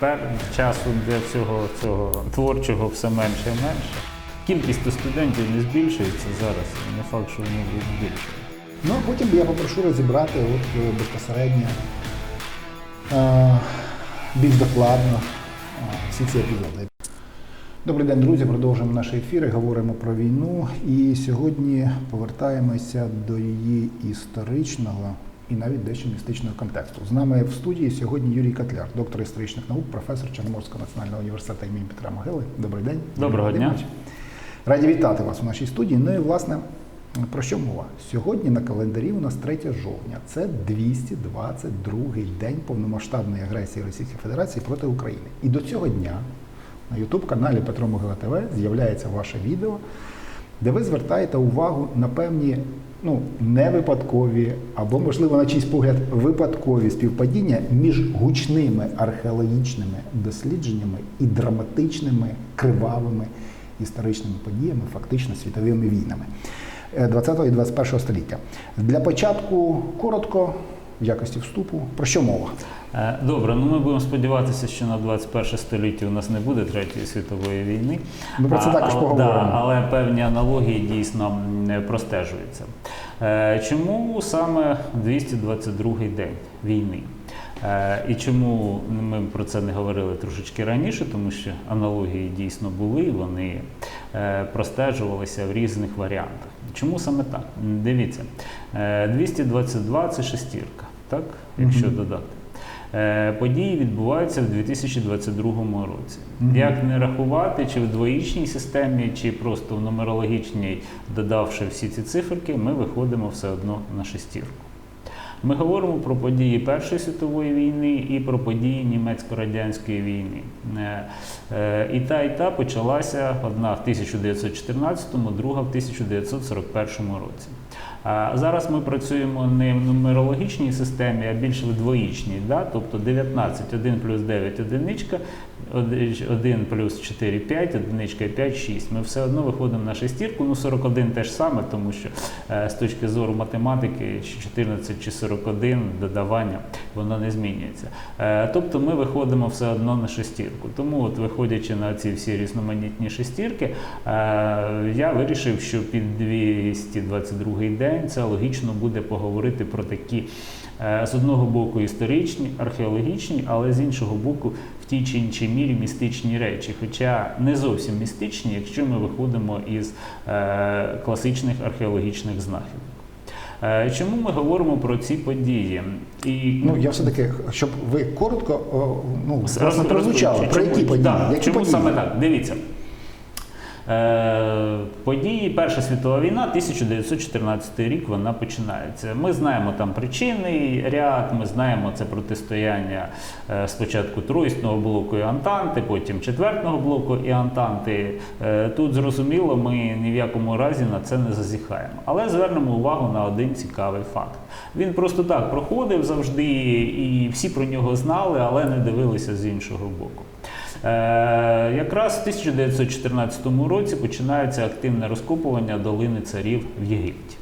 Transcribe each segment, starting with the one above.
пер... часу для цього, цього творчого все менше і менше. Кількість студентів не збільшується зараз, не факт, що вони будуть збільшувати. Ну, а потім я попрошу розібрати от, е, безпосередньо е, більш докладно е, всі ці епізоди. Добрий день, друзі. Продовжуємо наші ефіри, говоримо про війну. І сьогодні повертаємося до її історичного і навіть дещо містичного контексту. З нами в студії сьогодні Юрій Котляр, доктор історичних наук, професор Чорноморського національного університету імені Петра Могили. Добрий день. Доброго дня. Раді вітати вас у нашій студії. Ну і власне. Про що мова? Сьогодні на календарі у нас 3 жовтня. Це 222-й день повномасштабної агресії Російської Федерації проти України. І до цього дня на Ютуб-каналі Петро Могила ТВ з'являється ваше відео, де ви звертаєте увагу на певні ну, не випадкові або, можливо, на чийсь погляд, випадкові співпадіння між гучними археологічними дослідженнями і драматичними кривавими історичними подіями, фактично світовими війнами. 20 і 21 століття. Для початку коротко, в якості вступу, про що мова? Е, Добре, ну ми будемо сподіватися, що на 21 столітті у нас не буде третьої світової війни. Ми про це також але- поговоримо. Да, але певні аналогії дійсно простежуються. Е, Чому саме 222-й день війни? Е, І чому ми про це не говорили трошечки раніше, тому що аналогії дійсно були, вони простежувалися в різних варіантах. Чому саме так? Дивіться, е, 222 це шестірка, так? Якщо Мгм. додати. Е, Події відбуваються в 2022 році. Мгм. Як не рахувати, чи в двоїчній системі, чи просто в нумерологічній, додавши всі ці циферки, ми виходимо все одно на шестірку. Ми говоримо про події Першої світової війни і про події німецько-радянської війни. Е, е, І та, і та почалася одна в 1914, друга в 1941 році. Зараз ми працюємо не в нумерологічній системі, а більш в двоїчній. Да? Тобто 19, 1 плюс 9 одиничка, 1 плюс 4 5, одиничка 5, 6. Ми все одно виходимо на шестірку. Ну 41 теж саме, тому що е, з точки зору математики, 14 чи 41 додавання, воно не змінюється. Е, Тобто ми виходимо все одно на шестірку. Тому, от, виходячи на ці всі різноманітні шестірки, е, я вирішив, що під 222 день це логічно буде поговорити про такі з одного боку історичні, археологічні, але з іншого боку в тій чи іншій мірі містичні речі. Хоча не зовсім містичні, якщо ми виходимо із е, класичних археологічних знахідок. Е, Чому ми говоримо про ці події? І Ну, я все-таки, щоб ви коротко ну, Роз- власне, прозвучали, про які події? Да, які чому події? саме так? Дивіться. Е, події Перша світова війна, 1914 рік вона починається. Ми знаємо там причинний ряд, ми знаємо це протистояння е, спочатку Тройсного блоку і Антанти, потім четвертого блоку і Антанти. Е, тут зрозуміло, ми ні в якому разі на це не зазіхаємо. Але звернемо увагу на один цікавий факт. Він просто так проходив завжди, і всі про нього знали, але не дивилися з іншого боку. Е, якраз в 1914 році починається активне розкопування долини царів в Єгипті.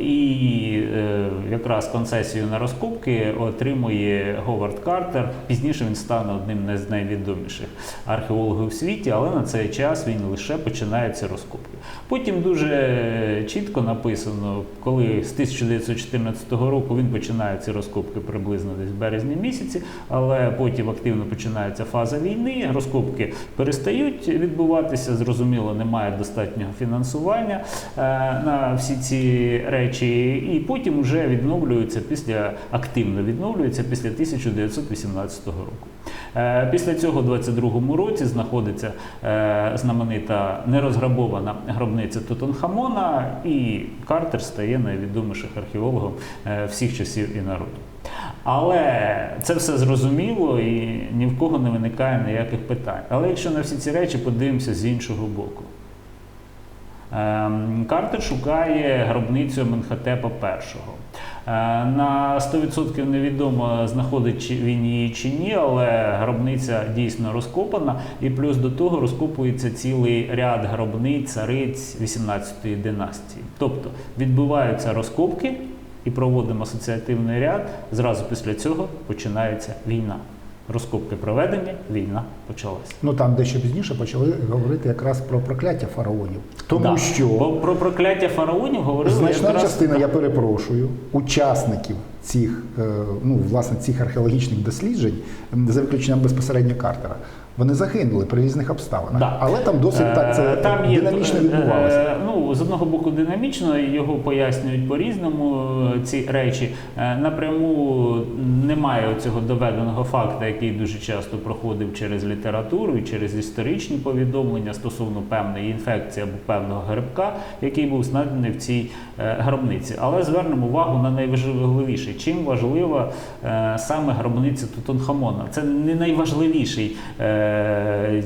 І е, якраз концесію на розкопки отримує Говард Картер. Пізніше він стане одним з найвідоміших археологів у світі, але на цей час він лише починає ці розкопки. Потім дуже чітко написано, коли з 1914 року він починає ці розкопки приблизно десь в березні місяці, але потім активно починається фаза війни, розкопки перестають відбуватися. Зрозуміло, немає достатнього фінансування е, на всі ці речі, і потім вже відновлюються після активно відновлюються після 1918 року. Е, Після цього, у 22-му році, знаходиться е, знаменита нерозграбована гробниця Тутанхамона, і Картер стає найвідомішим археологом е, всіх часів і народів. Але це все зрозуміло і ні в кого не виникає ніяких питань. Але якщо на всі ці речі подивимося з іншого боку. Ем, Картер шукає гробницю Менхотепа І. Е, На 100% невідомо, знаходить він її чи ні, але гробниця дійсно розкопана, і плюс до того розкопується цілий ряд гробниць цариць 18-ї династії. Тобто відбуваються розкопки і проводимо асоціативний ряд. Зразу після цього починається війна. Розкопки проведені, війна почалась. Ну там дещо пізніше почали говорити якраз про прокляття фараонів. Тому Да. що Бо про прокляття фараонів говорили значна якраз частина, я перепрошую, учасників цих, е, ну, власне, цих археологічних досліджень, за виключенням безпосередньо Картера, вони загинули при різних обставинах. Да. Але там досить так це Е, Там є, динамічно е, відбувалося. е, Ну, з одного боку, динамічно, його пояснюють по-різному е, ці речі. Напряму немає цього доведеного факту, який дуже часто проходив через літературу і через історичні повідомлення стосовно певної інфекції або певного грибка, який був знайдений в цій гробниці. Але звернемо увагу на найважливіше. Чим важлива саме гробниця Тутанхамона? Це не найважливіший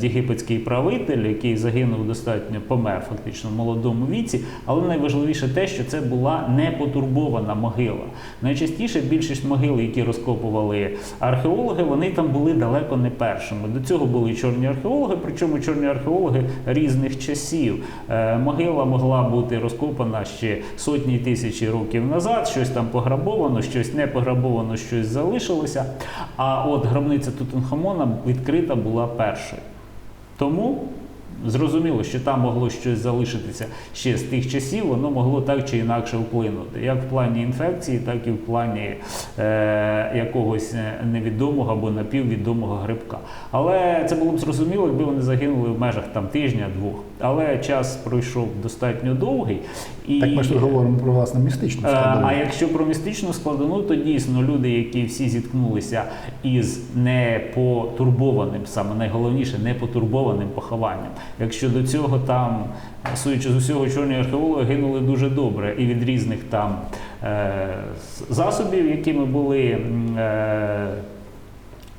єгипетський правитель, який загинув достатньо помер фактично в молодому віці. Але найважливіше те, що це була непотурбована могила. Найчастіше більшість могил, які розкопували археологи, вони там були далеко не першими. До цього були чорні археологи, причому чорні археологи різних часів. Е, могила могла бути розкопана ще сотні тисячі років назад, щось там пограбовано, щось не пограбовано, щось залишилося. А от гробниця Тутанхамона відкрита була першою. Тому зрозуміло, що там могло щось залишитися ще з тих часів, воно могло так чи інакше вплинути, як в плані інфекції, так і в плані е, якогось е, невідомого або напіввідомого грибка. Але це було б зрозуміло, якби вони загинули в межах там тижня-двох. Але час пройшов достатньо довгий. І... Так ми ж тут говоримо про власне містичну Е, складову. А якщо про містичну складову, то дійсно люди, які всі зіткнулися із непотурбованим, саме найголовніше, непотурбованим похованням. Якщо до цього там, судячи з усього, чорні археологи гинули дуже добре і від різних там е, засобів, якими були.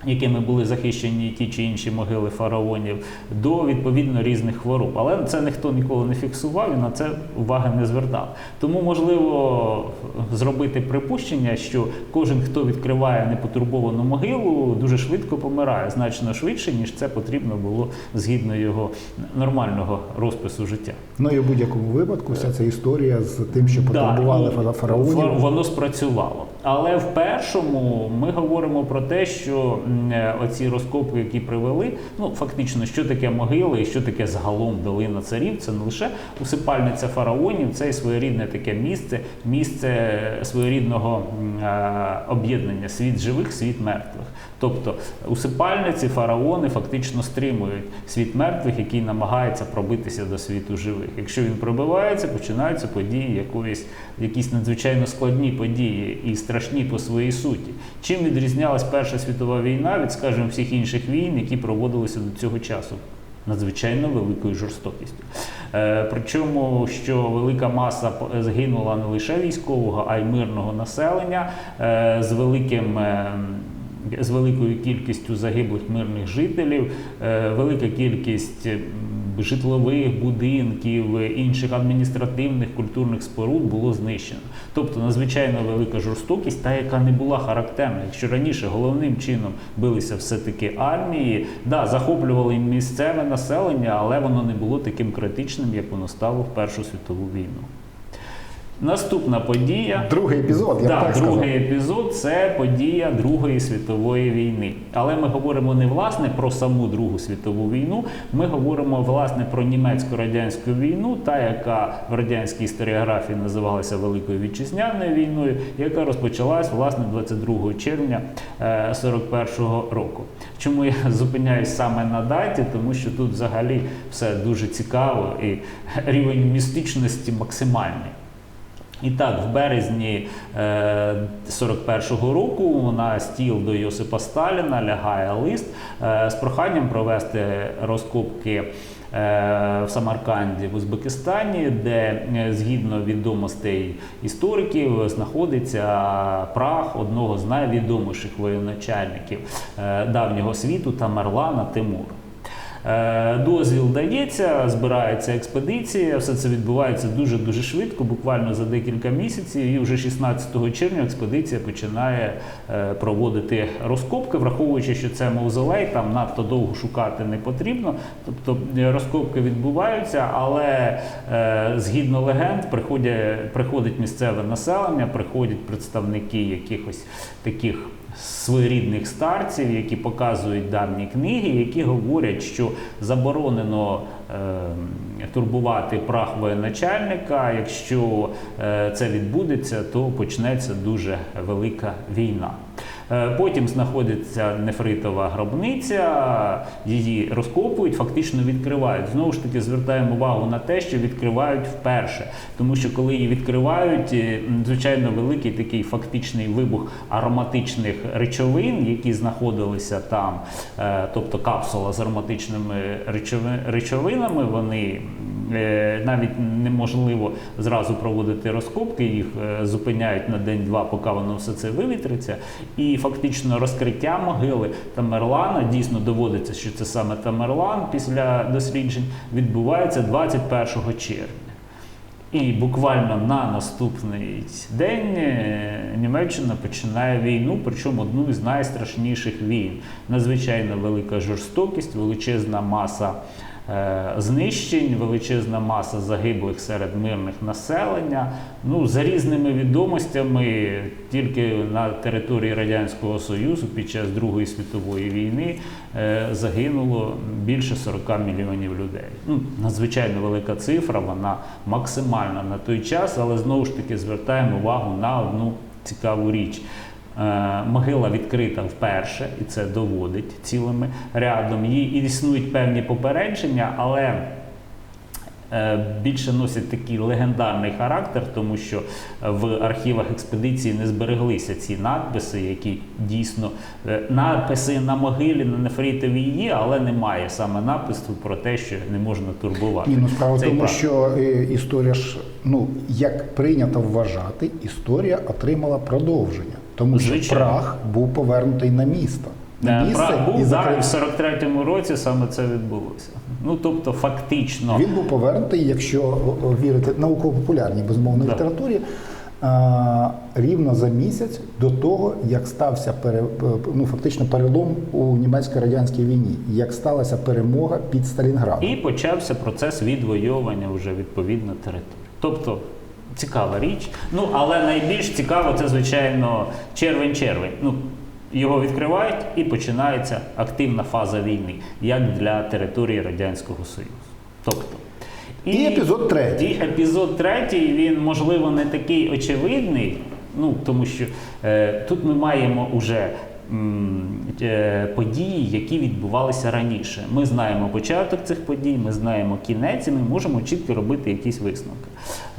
Якими були захищені ті чи інші могили фараонів, до відповідно різних хвороб. Але це ніхто ніколи не фіксував і на це уваги не звертав. Тому можливо зробити припущення, що кожен, хто відкриває непотурбовану могилу, дуже швидко помирає, значно швидше, ніж це потрібно було згідно його нормального розпису життя. Ну і в будь-якому випадку вся ця історія з тим, що потурбували Да, фараонів. Воно спрацювало. Але в першому ми говоримо про те, що е, оці розкопки, які привели, ну фактично, що таке могили і що таке загалом долина царів, це не лише усипальниця фараонів, це і своєрідне таке місце, місце своєрідного е, об'єднання світ живих, світ мертвих. Тобто усипальниці, фараони фактично стримують світ мертвих, який намагається пробитися до світу живих. Якщо він пробивається, починаються події якоїсь, якісь надзвичайно складні події і страшні по своїй суті. Чим відрізнялась Перша світова війна від, скажімо, всіх інших війн, які проводилися до цього часу? Надзвичайно великою жорстокістю. Е, причому, що велика маса згинула не лише військового, а й мирного населення е, з великим. З великою кількістю загиблих мирних жителів, е, велика кількість житлових будинків, інших адміністративних культурних споруд було знищено. Тобто надзвичайно велика жорстокість, та яка не була характерна. Якщо раніше головним чином билися все-таки армії, да, захоплювали місцеве населення, але воно не було таким критичним, як воно стало в Першу світову війну. Наступна подія. Другий епізод, я Да, так сказав. другий епізод це подія Другої світової війни. Але ми говоримо не власне про саму Другу світову війну. Ми говоримо власне про німецько-радянську війну, та яка в радянській історіографії називалася Великою вітчизняною війною, яка розпочалась власне 22 червня е, 41-го року. Чому я зупиняюсь саме на даті? Тому що тут взагалі все дуже цікаво і рівень містичності максимальний. І так, в березні е, 41-го року на стіл до Йосипа Сталіна лягає лист е, з проханням провести розкопки е, в Самарканді в Узбекистані, де е, згідно відомостей істориків знаходиться прах одного з найвідоміших воєначальників е, давнього світу Тамерлана Тимура. Е, Дозвіл дається, збирається експедиція, все це відбувається дуже дуже швидко, буквально за декілька місяців. І вже 16 червня експедиція починає е, проводити розкопки, враховуючи, що це мавзолей, там надто довго шукати не потрібно. Тобто е, розкопки відбуваються, але згідно легенд приходять, приходить місцеве населення, приходять представники якихось таких своєрідних старців, які показують давні книги, які говорять, що заборонено е, турбувати прах воєначальника. Якщо е, це відбудеться, то почнеться дуже велика війна. Е, Потім знаходиться нефритова гробниця, її розкопують, фактично відкривають. Знову ж таки, звертаємо увагу на те, що відкривають вперше. Тому що коли її відкривають, е, звичайно, великий такий фактичний вибух ароматичних речовин, які знаходилися там, е, тобто капсула з ароматичними речовинами, вони навіть неможливо зразу проводити розкопки, їх е, зупиняють на день-два, поки воно все це вивітриться. І фактично розкриття могили Тамерлана дійсно доводиться, що це саме Тамерлан після досліджень відбувається 21 червня. І буквально на наступний день е, Німеччина починає війну, причому одну із найстрашніших війн. Надзвичайно велика жорстокість, величезна маса е, знищень, величезна маса загиблих серед мирних населення. Ну, за різними відомостями, тільки на території Радянського Союзу під час Другої світової війни е, загинуло більше 40 мільйонів людей. Ну, надзвичайно велика цифра, вона максимальна на той час, але знову ж таки звертаємо увагу на одну цікаву річ. Е, Могила відкрита вперше, і це доводить цілими рядом. Її існують певні попередження, але е, більше носять такий легендарний характер, тому що в архівах експедиції не збереглися ці надписи, які дійсно е, надписи на могилі на нефритовій є, але немає саме напису про те, що не можна турбувати. Ні, ну справа в тому, що історія ж, ну як прийнято вважати, історія отримала продовження, тому що Звичайно. прах був повернутий на місто. На місце Прах був і закрив- і в 43-му році саме це відбулося. Ну тобто, фактично, Він був повернутий, якщо вірити науково-популярній безмовно Да. літературі, а, рівно за місяць до того, як стався пере, ну, фактично перелом у німецько-радянській війні, як сталася перемога під Сталінградом. і почався процес відвоювання вже відповідно території. Тобто. Цікава річ. Ну, але найбільш цікаво це, звичайно, червень-червень. Ну, його відкривають і починається активна фаза війни, як для території Радянського Союзу. Тобто, І епізод третій. І епізод третій, він, можливо, не такий очевидний, ну, тому що е, тут ми маємо уже е, події, які відбувалися раніше. Ми знаємо початок цих подій, ми знаємо кінець, і ми можемо чітко робити якісь висновки.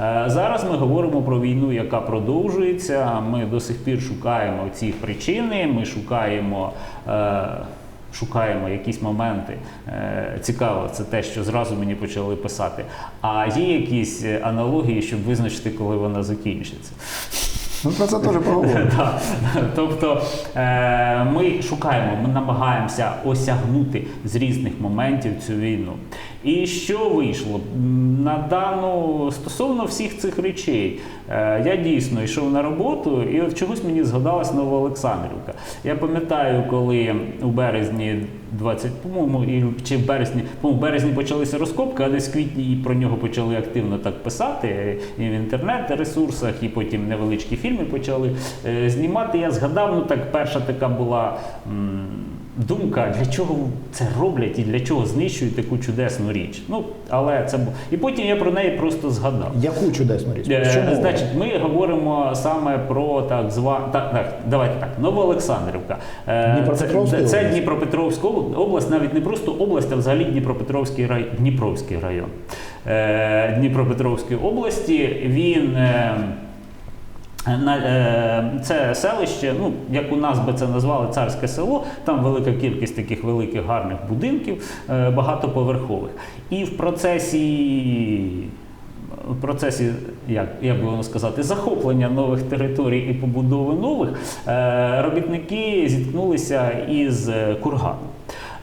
Е, зараз ми говоримо про війну, яка продовжується. Ми до сих пір шукаємо ці причини, ми шукаємо. Е, Шукаємо якісь моменти. Е, Цікаво, це те, що зразу мені почали писати. А є якісь аналогії, щоб визначити, коли вона закінчиться. Ну про це теж поговоримо. Тобто ми шукаємо, ми намагаємося осягнути з різних моментів цю війну. І що вийшло? На дану стосовно всіх цих речей, е, я дійсно йшов на роботу, і от чогось мені згадалась Новоолександрівка. Я пам'ятаю, коли у березні 20, по-моєму, чи в березні, по-моєму, в березні почалися розкопки, а десь в квітні і про нього почали активно так писати і в інтернет-ресурсах, і потім невеличкі фільми почали е, знімати. Я згадав, ну так перша така була. Думка, для чого це роблять і для чого знищують таку чудесну річ. Ну, але це І потім я про неї просто згадав. Яку чудесну річ? Е, Що мова? Значить, ми говоримо саме про так звану так, так, давайте так, Новоолександрівка. Е, Дніпропетровська це, це. Дніпропетровська область, навіть не просто область, а взагалі Дніпропетровський рай, Дніпровський район е, Дніпропетровської області. Він е, е, це селище, ну як у нас би це назвали царське село, там велика кількість таких великих гарних будинків, е, багатоповерхових. І в процесі в процесі, як, як би воно сказати, захоплення нових територій і побудови нових, е, робітники зіткнулися із е, курганом.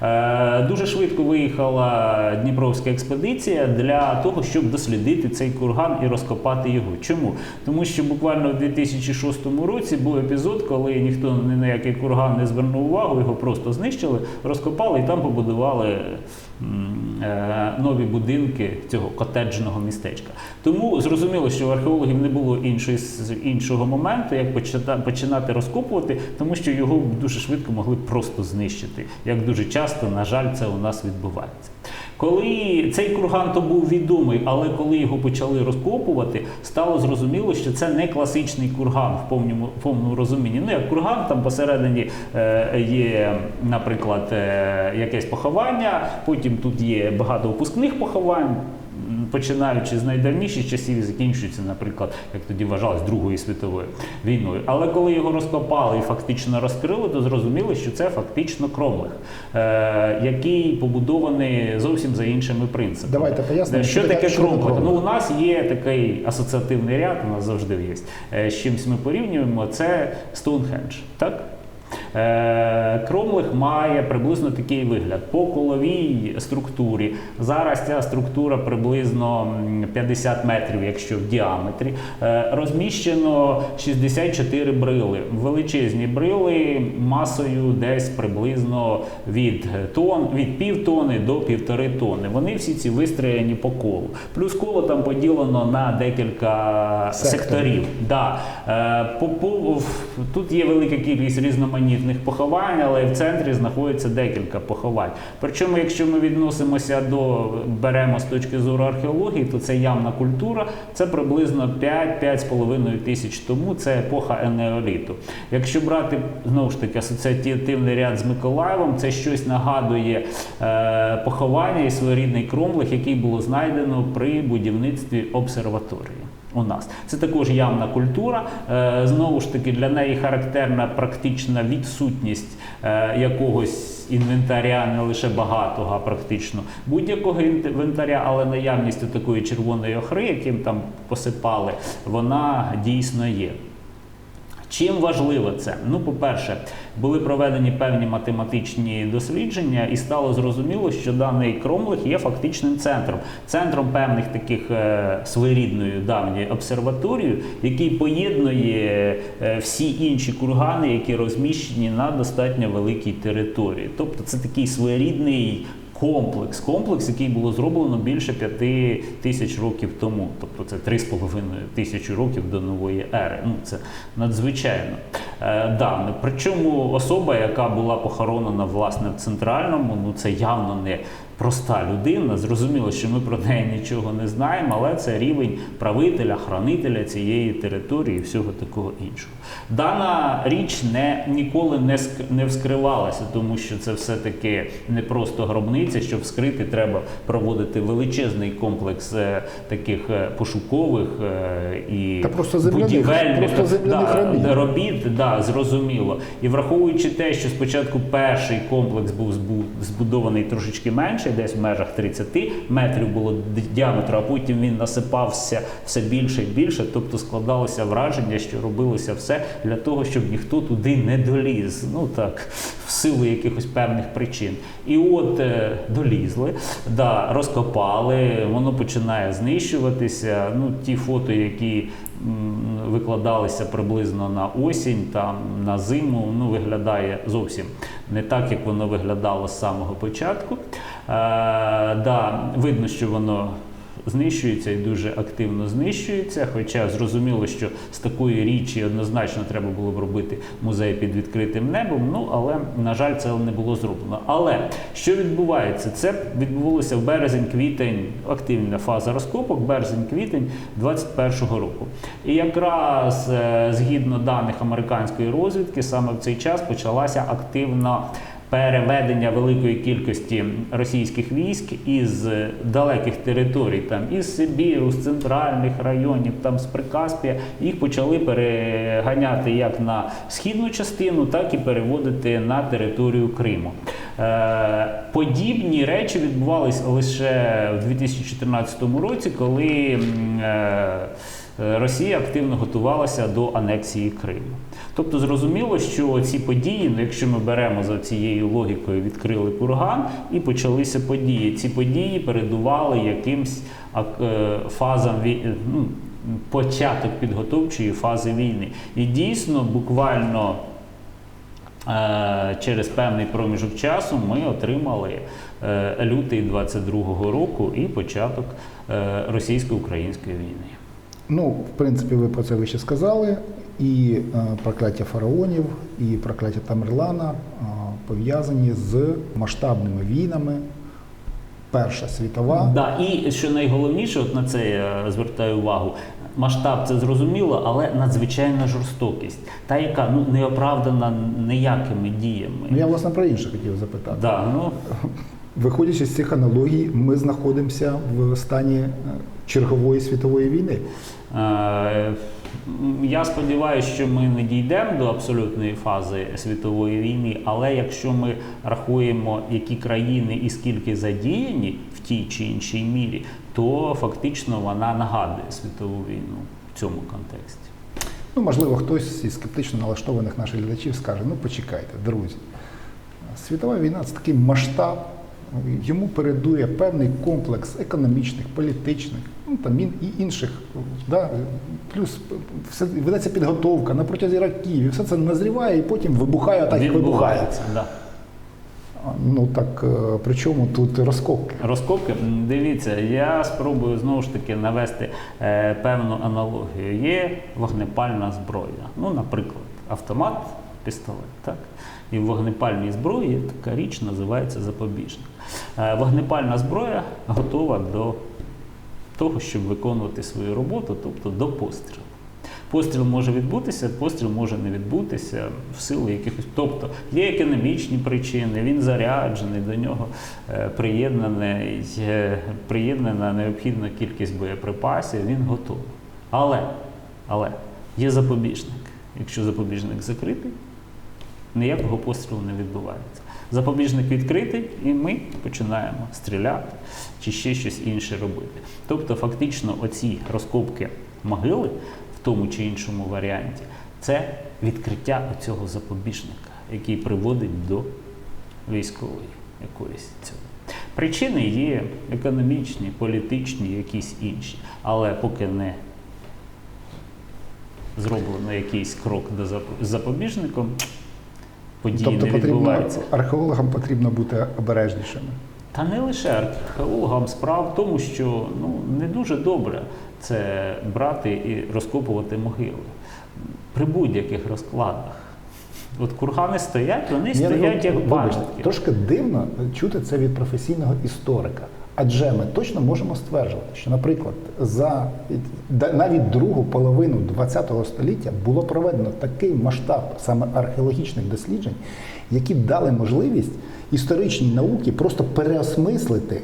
Е, Дуже швидко виїхала Дніпровська експедиція для того, щоб дослідити цей курган і розкопати його. Чому? Тому що буквально в 2006 році був епізод, коли ніхто ні на який курган не звернув увагу, його просто знищили, розкопали і там побудували нові будинки цього котеджного містечка. Тому зрозуміло, що у археологів не було іншої, іншого моменту, як починати розкопувати, тому що його дуже швидко могли просто знищити. Як дуже часто, на жаль, це у нас відбувається. Коли цей курган то був відомий, але коли його почали розкопувати, стало зрозуміло, що це не класичний курган в повному, повному розумінні. Ну, як курган, там посередині е, є, наприклад, е, якесь поховання, потім тут є багато опускних поховань. Починаючи з найдавніших часів і закінчується, наприклад, як тоді вважалось, Другою світовою війною. Але коли його розкопали і фактично розкрили, то зрозуміло, що це фактично кромлих, е, який побудований зовсім за іншими принципами. Давайте пояснимо, Що що таке- що таке кромлих? Ну, у нас є такий асоціативний ряд, у нас завжди є. Е, З чимось ми порівнюємо, це Стоунхендж. Так? Е, Кромлих має приблизно такий вигляд. По коловій структурі. Зараз ця структура приблизно 50 метрів, якщо в діаметрі. Е, Розміщено 64 брили. Величезні брили масою десь приблизно від тон, від півтони до півтори тони. Вони всі ці вистроєні по колу. Плюс коло там поділено на декілька Секторів. секторів. Да. Е, по, по, тут є велика кількість різноманітних поховань, але в центрі знаходиться декілька поховань. Причому, якщо ми відносимося до беремо з точки зору археології, то це явна культура, це приблизно 5-5,5 тисяч тому, це епоха енеоліту. Якщо брати знову ж таки асоціативний ряд з Миколаєвом, це щось нагадує е, поховання і своєрідний кромлих, який було знайдено при будівництві обсерваторії. У нас це також явна культура. Е, знову ж таки, для неї характерна практична відсутність е, якогось інвентаря, не лише багатого, а практично будь-якого інвентаря, але наявність такої червоної охри, яким там посипали, вона дійсно є. Чим важливо це? Ну, по-перше, були проведені певні математичні дослідження, і стало зрозуміло, що даний кромлих є фактичним центром, центром певних таких е, своєрідною давньої обсерваторією, який поєднує е, всі інші кургани, які розміщені на достатньо великій території. Тобто це такий своєрідний комплекс, комплекс, який було зроблено більше п'яти тисяч років тому. Тобто це три з половиною тисячі років до нової ери. Ну це надзвичайно е. Причому особа, яка була похоронена власне в центральному, ну це явно не. Проста людина, зрозуміло, що ми про неї нічого не знаємо, але це рівень правителя, хранителя цієї території і всього такого іншого. Дана річ не ніколи не не вскривалася, тому що це все-таки не просто гробниця. Щоб вскрити, треба проводити величезний комплекс е, таких е, пошукових і Та просто земляних- будівельних просто земляних да, робіт. робіт, зрозуміло. І враховуючи те, що спочатку перший комплекс був збудований трошечки менше, десь в межах 30 метрів було діаметру, а потім він насипався все більше і більше. Тобто складалося враження, що робилося все для того, щоб ніхто туди не доліз. Ну так, в силу якихось певних причин. І от е, долізли, да, розкопали, воно починає знищуватися. Ну, ті фото, які викладалися приблизно на осінь, там на зиму, ну виглядає зовсім не так, як воно виглядало з самого початку. Е, да, видно, що воно знищується і дуже активно знищується. Хоча зрозуміло, що з такої річі однозначно треба було б робити музей під відкритим небом. Ну але на жаль, це не було зроблено. Але що відбувається? Це відбулося в березень-квітень, активна фаза розкопок, березень-квітень 21-го року. І якраз е, згідно даних американської розвідки, саме в цей час почалася активна переведення великої кількості російських військ із далеких територій, там із Сибіру, з центральних районів, там з Прикаспія, їх почали переганяти як на східну частину, так і переводити на територію Криму. Е, Подібні речі відбувалися лише в 2014 році, коли е, Росія активно готувалася до анексії Криму. Тобто зрозуміло, що ці події, ну якщо ми беремо за цією логікою, відкрили курган і почалися події. Ці події передували якимсь е, фазам ну, початок підготовчої фази війни. І дійсно, буквально Е, через певний проміжок часу ми отримали е, лютий 22-го року і початок е, російсько-української війни. Ну, в принципі, ви про це вище сказали. І е, прокляття фараонів, і прокляття Тамерлана е, пов'язані з масштабними війнами. Перша світова. Да, і що найголовніше, от на це я звертаю увагу. Масштаб це зрозуміло, але надзвичайна жорстокість, та яка ну не оправдана ніякими діями. Ну, я власне про інше хотів запитати. Да, ну, Виходячи з цих аналогій, ми знаходимося в стані е, чергової світової війни. Е, Я сподіваюся, що ми не дійдемо до абсолютної фази світової війни, але якщо ми рахуємо, які країни і скільки задіяні в тій чи іншій мірі, то фактично вона нагадує світову війну в цьому контексті. Ну, можливо, хтось із скептично налаштованих наших глядачів скаже: ну почекайте, друзі, світова війна це такий масштаб, йому передує певний комплекс економічних, політичних, ну там і інших, да, плюс все ведеться підготовка на протязі років, і все це назріває і потім вибухає так, як вибухає. Да. Ну так е, при чому тут розкопки? Розкопки, дивіться, я спробую знову ж таки навести е, певну аналогію. Є вогнепальна зброя. Ну, наприклад, автомат, пістолет. Так? І в вогнепальній зброї така річ називається запобіжник. Е, вогнепальна зброя готова до того, щоб виконувати свою роботу, тобто до пострілу. Постріл може відбутися, постріл може не відбутися в силу якихось. Тобто є економічні причини, він заряджений, до нього е, е, приєднана необхідна кількість боєприпасів, він готовий. Але, але є запобіжник. Якщо запобіжник закритий, ніякого пострілу не відбувається. Запобіжник відкритий, і ми починаємо стріляти чи ще щось інше робити. Тобто, фактично, оці розкопки могили в тому чи іншому варіанті це відкриття цього запобіжника, який приводить до військової якоїсь цього. Причини є економічні, політичні, якісь інші, але поки не зроблено якийсь крок до запобіжником, події тобто не потрібно відбуваються. археологам потрібно бути обережнішими. Та не лише археологам, справа в тому, що ну не дуже добре це брати і розкопувати могили при будь-яких розкладах. От кургани стоять, вони Я стоять не- як пам'ятки. Трошки дивно чути це від професійного історика. Адже ми точно можемо стверджувати, що, наприклад, за навіть другу половину ХХ століття було проведено такий масштаб саме археологічних досліджень, які дали можливість історичній науці просто переосмислити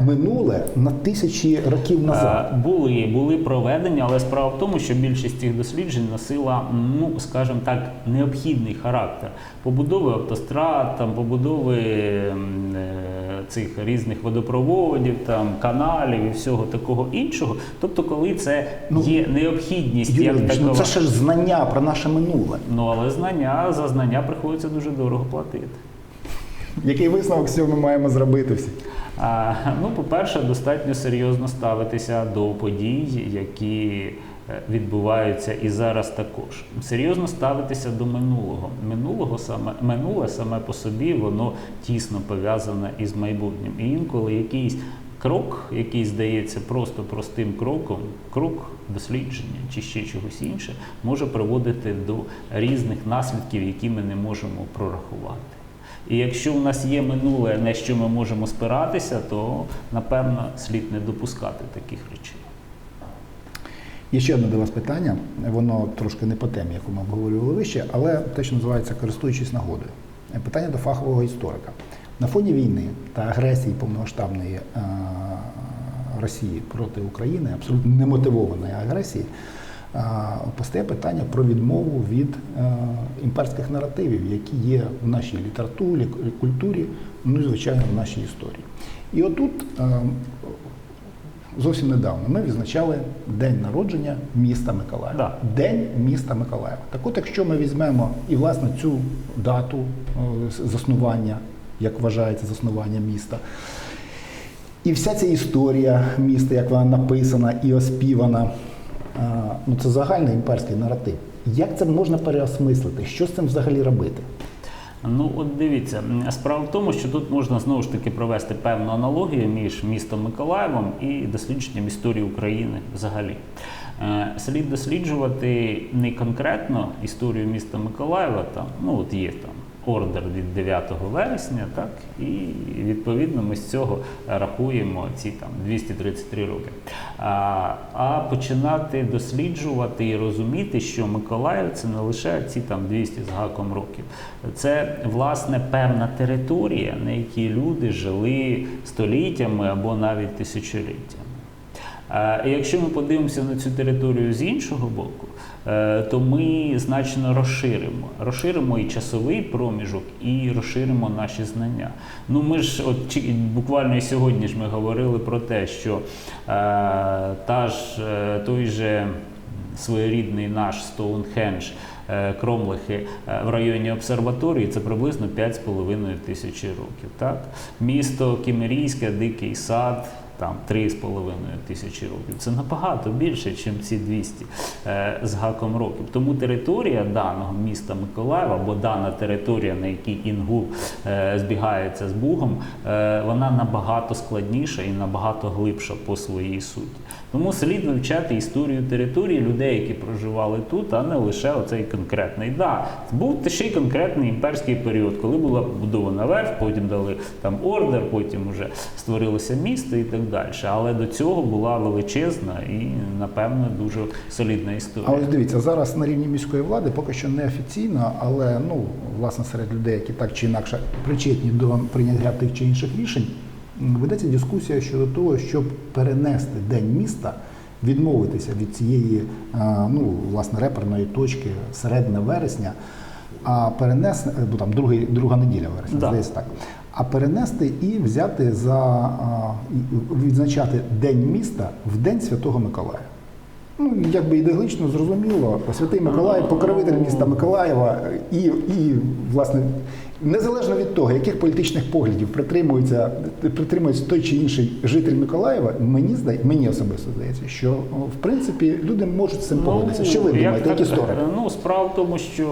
минуле на тисячі років назад. Е, Були, були проведені, але справа в тому, що більшість цих досліджень носила, ну скажімо так, необхідний характер побудови автострад, там побудови е, цих різних водопроводів, там каналів і всього такого іншого. Тобто, коли це Ну, є необхідність, Юрій як Ілліч, такова. ну це ж знання про наше минуле. Ну але знання за знання приходиться дуже дорого платити. Який висновок з цього ми маємо зробити всі? Ну, по-перше, достатньо серйозно ставитися до подій, які е, відбуваються і зараз також. Серйозно ставитися до минулого. Минулого саме минуле саме по собі воно тісно пов'язане із майбутнім. І інколи якийсь крок, який здається просто простим кроком, крок дослідження чи ще чогось інше, може приводити до різних наслідків, які ми не можемо прорахувати. І якщо в нас є минуле, на що ми можемо спиратися, то напевно слід не допускати таких речей. Є ще одне до вас питання. Воно трошки не по темі, яку ми обговорювали вище, але те, що називається користуючись нагодою. Питання до фахового історика. На фоні війни та агресії повномасштабної е, Росії проти України, абсолютно немотивованої агресії, постає питання про відмову від е, імперських наративів, які є в нашій літературі, культурі, ну і звичайно в нашій історії. І отут е, зовсім недавно ми відзначали день народження міста Миколаєва. Да. День міста Миколаєва. Так от, якщо ми візьмемо і власне цю дату е, заснування, як вважається заснування міста, і вся ця історія міста, як вона написана і оспівана, ну це загальний імперський наратив. Як це можна переосмислити? Що з цим взагалі робити? Ну, от дивіться, справа в тому, що тут можна знову ж таки провести певну аналогію між містом Миколаєвом і дослідженням історії України взагалі. Е, Слід досліджувати не конкретно історію міста Миколаєва, там, ну от є там ордер від 9 вересня, так, і відповідно ми з цього рахуємо ці там 233 роки. А, а починати досліджувати і розуміти, що Миколаїв це не лише ці там 200 з гаком років, це власне певна територія, на якій люди жили століттями або навіть тисячоліттями. І Якщо ми подивимося на цю територію з іншого боку, то ми значно розширимо. Розширимо і часовий проміжок, і розширимо наші знання. Ну ми ж от буквально і сьогодні ж ми говорили про те, що е, та ж е, той же своєрідний наш Стоунхендж. е, Кромлихи е, в районі обсерваторії це приблизно 5,5 тисячі років. Так? Місто Кімерійське, Дикий сад, там 3,5 тисячі років. Це набагато більше, ніж ці 200 е, з гаком років. Тому територія даного міста Миколаєва, або дана територія, на якій Інгул е, збігається з Бугом, е, вона набагато складніша і набагато глибша по своїй суті. Тому слід вивчати історію території людей, які проживали тут, а не лише оцей конкретний. Да, був ще й конкретний імперський період, коли була побудована верф, потім дали там ордер, потім вже створилося місто і так далі. Але до цього була величезна і, напевно, дуже солідна історія. ось дивіться, зараз на рівні міської влади поки що не офіційно, але ну власне серед людей, які так чи інакше причетні до прийняття тих чи інших рішень, ведеться дискусія щодо того, щоб перенести день міста, відмовитися від цієї ну власне реперної точки середина вересня, а перенести, бо там другий, друга неділя вересня, Да. здається так. А перенести і взяти за відзначати День міста в День Святого Миколая. Ну, якби ідеологічно зрозуміло, Святий Миколай, покровитель міста Миколаєва, і, і власне, незалежно від того, яких політичних поглядів притримується, притримується той чи інший житель Миколаєва, мені здає, мені особисто здається, що в принципі люди можуть з цим погодитися. Що ви як думаєте, які так, сторони? Ну, справа в тому, що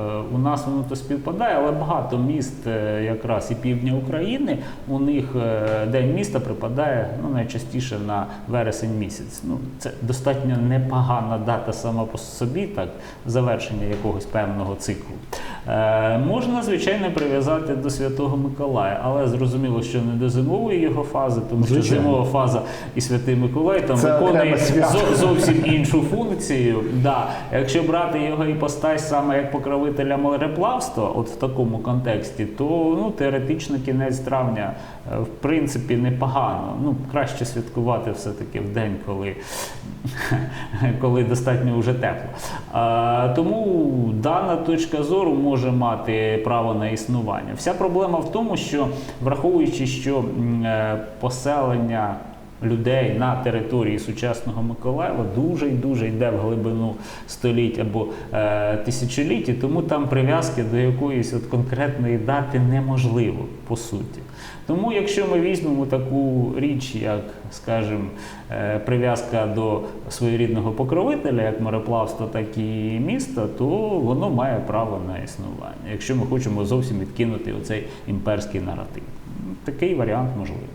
е, у нас воно то співпадає, але багато міст, е, якраз і півдня України, у них е, день міста припадає ну, найчастіше на вересень місяць. Ну, це достатньо непогана дата сама по собі, так, завершення якогось певного циклу. Е, можна, звичайно, прив'язати до Святого Миколая, але зрозуміло, що не до зимової його фази, тому що зимова фаза і Святий Миколай там Це виконує зовсім іншу функцію. Да. Якщо брати його іпостась саме як покровителя мореплавства, от в такому контексті, то ну, теоретично кінець травня е, в принципі непогано. Ну, краще святкувати все-таки в день, коли, коли достатньо вже тепло. А, тому дана точка зору може мати право на існування. Вся проблема в тому, що враховуючи, що е, поселення людей на території сучасного Миколаєва дуже і дуже йде в глибину століть або е, тисячоліть, тому там прив'язки до якоїсь от конкретної дати неможливо по суті. Тому, якщо ми візьмемо таку річ, як, скажімо, е, прив'язка до своєрідного покровителя, як мореплавство, так і міста, то воно має право на існування, якщо ми хочемо зовсім відкинути оцей імперський наратив. Такий варіант можливий.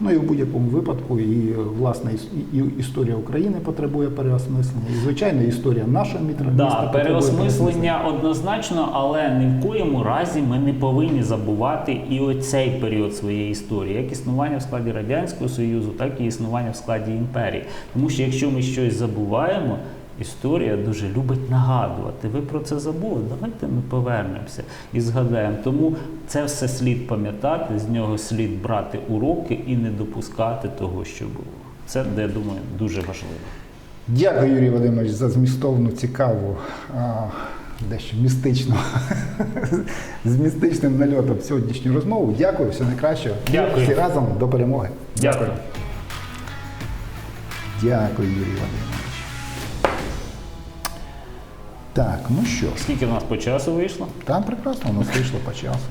Ну і в будь-якому випадку, і е, власне і, і історія України потребує переосмислення, і звичайно, історія нашого міста Да, потребує переосмислення однозначно, але ні в коєму разі ми не повинні забувати і оцей період своєї історії, як існування в складі Радянського Союзу, так і існування в складі імперії. Тому що якщо ми щось забуваємо, історія дуже любить нагадувати. Ви про це забули? Давайте ми повернемося і згадаємо. Тому це все слід пам'ятати, з нього слід брати уроки і не допускати того, що було. Це, я думаю, дуже важливо. Дякую, Юрій Вадимович, за змістовну, цікаву, а, дещо містичну, з містичним нальотом сьогоднішню розмову. Дякую, все найкраще. Дякую. Всі разом до перемоги. Дякую. Дякую, Юрій Вадимович. Так, ну що ж, Скільки в нас по часу вийшло? там прекрасно у нас вийшло по часу.